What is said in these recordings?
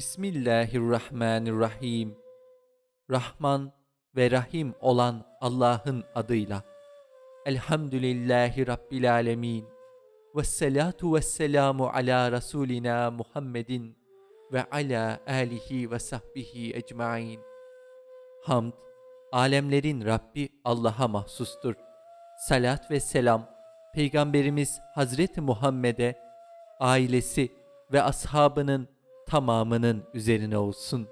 Bismillahirrahmanirrahim. Rahman ve Rahim olan Allah'ın adıyla. Elhamdülillahi Rabbil alemin. Vessalatu vesselamu ala Resulina Muhammedin ve ala alihi ve sahbihi ecmain. Hamd, alemlerin Rabbi Allah'a mahsustur. Salat ve selam, Peygamberimiz Hazreti Muhammed'e, ailesi ve ashabının tamamının üzerine olsun.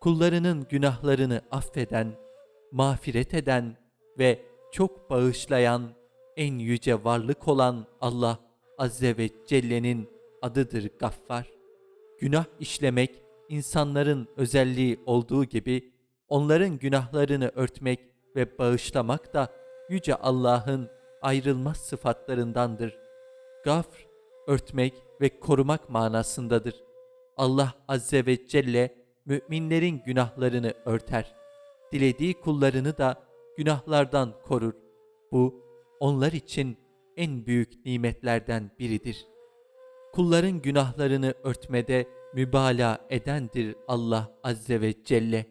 Kullarının günahlarını affeden, mağfiret eden ve çok bağışlayan, en yüce varlık olan Allah Azze ve Celle'nin adıdır Gaffar. Günah işlemek insanların özelliği olduğu gibi onların günahlarını örtmek ve bağışlamak da yüce Allah'ın ayrılmaz sıfatlarındandır. Gafr, örtmek ve korumak manasındadır. Allah Azze ve Celle müminlerin günahlarını örter. Dilediği kullarını da günahlardan korur. Bu onlar için en büyük nimetlerden biridir. Kulların günahlarını örtmede mübalağa edendir Allah Azze ve Celle.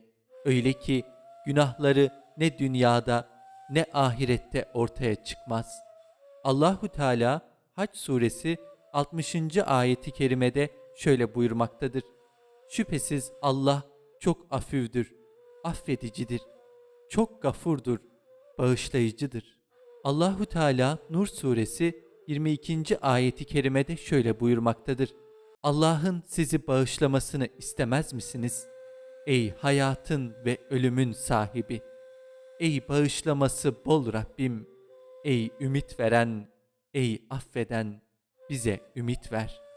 Öyle ki günahları ne dünyada ne ahirette ortaya çıkmaz. Allahu Teala Hac suresi 60. ayeti kerimede şöyle buyurmaktadır. Şüphesiz Allah çok afüvdür, affedicidir, çok gafurdur, bağışlayıcıdır. Allahu Teala Nur suresi 22. ayeti kerimede şöyle buyurmaktadır. Allah'ın sizi bağışlamasını istemez misiniz? Ey hayatın ve ölümün sahibi! Ey bağışlaması bol Rabbim! Ey ümit veren, ey affeden, bize ümit ver.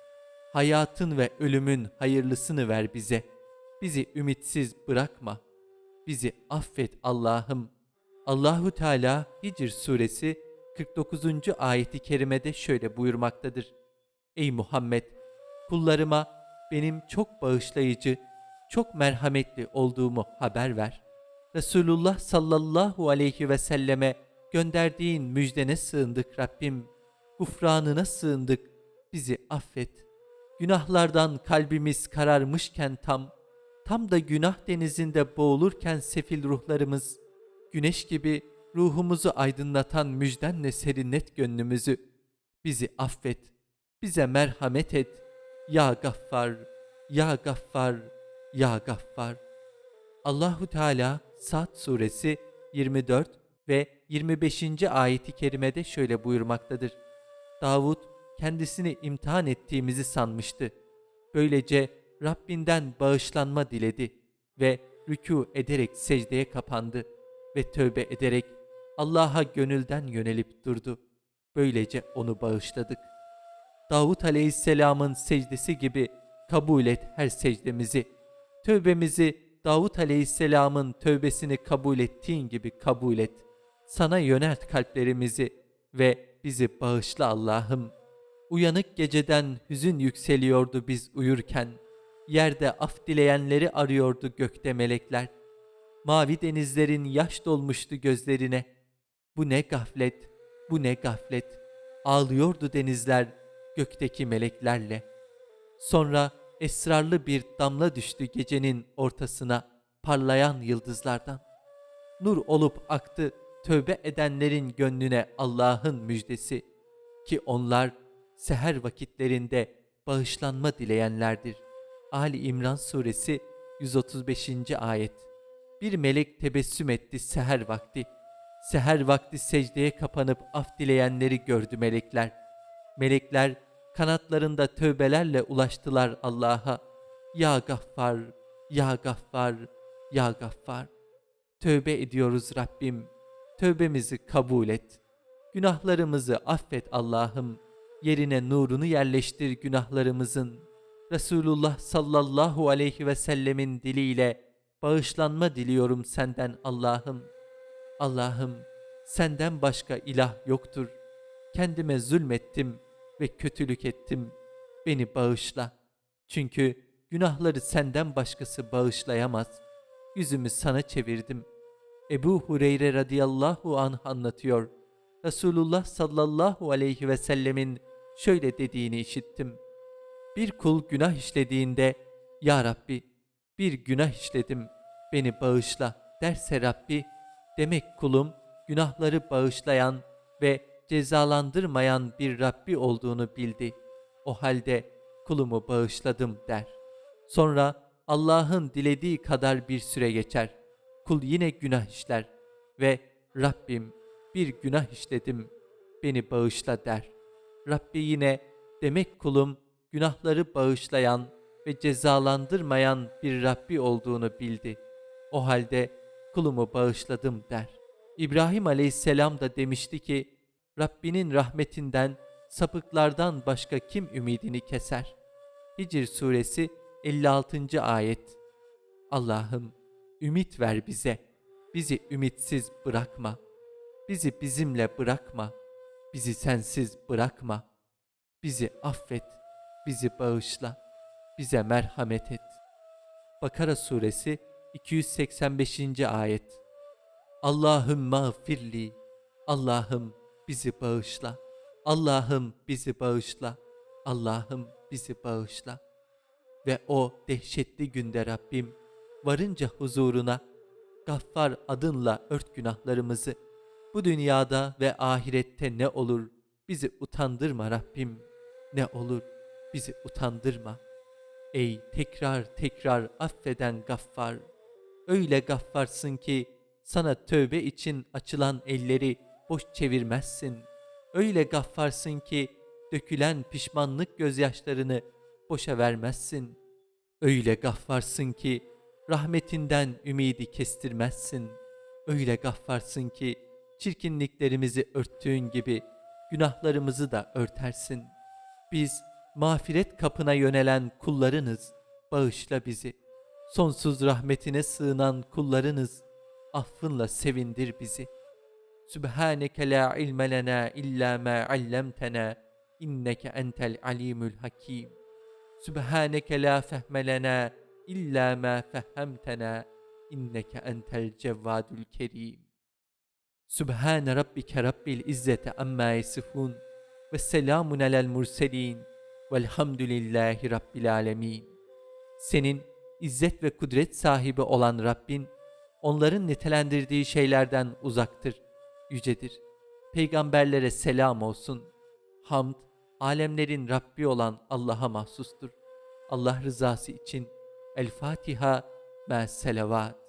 Hayatın ve ölümün hayırlısını ver bize. Bizi ümitsiz bırakma. Bizi affet Allah'ım. Allahu Teala Hicr suresi 49. ayeti kerimede şöyle buyurmaktadır. Ey Muhammed! Kullarıma benim çok bağışlayıcı, çok merhametli olduğumu haber ver. Resulullah sallallahu aleyhi ve selleme gönderdiğin müjdene sığındık Rabbim. Gufranına sığındık. Bizi affet. Günahlardan kalbimiz kararmışken tam, tam da günah denizinde boğulurken sefil ruhlarımız, güneş gibi ruhumuzu aydınlatan müjdenle serinlet gönlümüzü. Bizi affet, bize merhamet et. Ya Gaffar, Ya Gaffar, Ya Gaffar. Allahu Teala Sad suresi 24 ve 25. ayeti kerimede şöyle buyurmaktadır. Davud kendisini imtihan ettiğimizi sanmıştı. Böylece Rabbinden bağışlanma diledi ve rükû ederek secdeye kapandı ve tövbe ederek Allah'a gönülden yönelip durdu. Böylece onu bağışladık. Davut Aleyhisselam'ın secdesi gibi kabul et her secdemizi. Tövbemizi Davut Aleyhisselam'ın tövbesini kabul ettiğin gibi kabul et. Sana yönelt kalplerimizi ve bizi bağışla Allah'ım. Uyanık geceden hüzün yükseliyordu biz uyurken. Yerde af dileyenleri arıyordu gökte melekler. Mavi denizlerin yaş dolmuştu gözlerine. Bu ne gaflet, bu ne gaflet. Ağlıyordu denizler gökteki meleklerle. Sonra esrarlı bir damla düştü gecenin ortasına parlayan yıldızlardan. Nur olup aktı tövbe edenlerin gönlüne Allah'ın müjdesi ki onlar seher vakitlerinde bağışlanma dileyenlerdir. Ali İmran suresi 135. ayet. Bir melek tebessüm etti seher vakti. Seher vakti secdeye kapanıp af dileyenleri gördü melekler. Melekler kanatlarında tövbelerle ulaştılar Allah'a. Ya Gaffar, Ya Gaffar, Ya Gaffar. Tövbe ediyoruz Rabbim. Tövbemizi kabul et. Günahlarımızı affet Allah'ım. Yerine nurunu yerleştir günahlarımızın. Resulullah sallallahu aleyhi ve sellemin diliyle bağışlanma diliyorum senden Allah'ım. Allah'ım senden başka ilah yoktur. Kendime zulmettim ve kötülük ettim. Beni bağışla. Çünkü günahları senden başkası bağışlayamaz. Yüzümü sana çevirdim. Ebu Hureyre radıyallahu anh anlatıyor. Resulullah sallallahu aleyhi ve sellemin şöyle dediğini işittim. Bir kul günah işlediğinde Ya Rabbi bir günah işledim beni bağışla derse Rabbi demek kulum günahları bağışlayan ve cezalandırmayan bir Rabbi olduğunu bildi. O halde kulumu bağışladım der. Sonra Allah'ın dilediği kadar bir süre geçer. Kul yine günah işler ve Rabbim bir günah işledim beni bağışla der. Rabbi yine demek kulum günahları bağışlayan ve cezalandırmayan bir Rabbi olduğunu bildi. O halde kulumu bağışladım der. İbrahim aleyhisselam da demişti ki Rabbinin rahmetinden sapıklardan başka kim ümidini keser? Hicr suresi 56. ayet. Allah'ım ümit ver bize. Bizi ümitsiz bırakma. Bizi bizimle bırakma. Bizi sensiz bırakma. Bizi affet. Bizi bağışla. Bize merhamet et. Bakara suresi 285. ayet. Allahüm mağfirli. Allah'ım bizi bağışla. Allah'ım bizi bağışla. Allah'ım bizi bağışla. Ve o dehşetli günde Rabbim varınca huzuruna Gaffar adınla ört günahlarımızı. Bu dünyada ve ahirette ne olur bizi utandırma Rabbim. Ne olur bizi utandırma. Ey tekrar tekrar affeden Gaffar. Öyle gaffarsın ki sana tövbe için açılan elleri boş çevirmezsin. Öyle gaffarsın ki dökülen pişmanlık gözyaşlarını boşa vermezsin. Öyle gaffarsın ki rahmetinden ümidi kestirmezsin. Öyle gaffarsın ki çirkinliklerimizi örttüğün gibi günahlarımızı da örtersin. Biz mağfiret kapına yönelen kullarınız, bağışla bizi. Sonsuz rahmetine sığınan kullarınız, affınla sevindir bizi. Sübhaneke la ilme lena illa ma allamtena inneke entel alimul hakim. Sübhaneke la fehme lena illa ma fehhemtena inneke entel cevvadul kerim. Sübhane rabbike rabbil izzeti amma yasifun ve selamun alel murselin velhamdülillahi rabbil alemin. Senin izzet ve kudret sahibi olan Rabbin, onların nitelendirdiği şeylerden uzaktır, yücedir. Peygamberlere selam olsun. Hamd, alemlerin Rabbi olan Allah'a mahsustur. Allah rızası için El Fatiha ve selavat.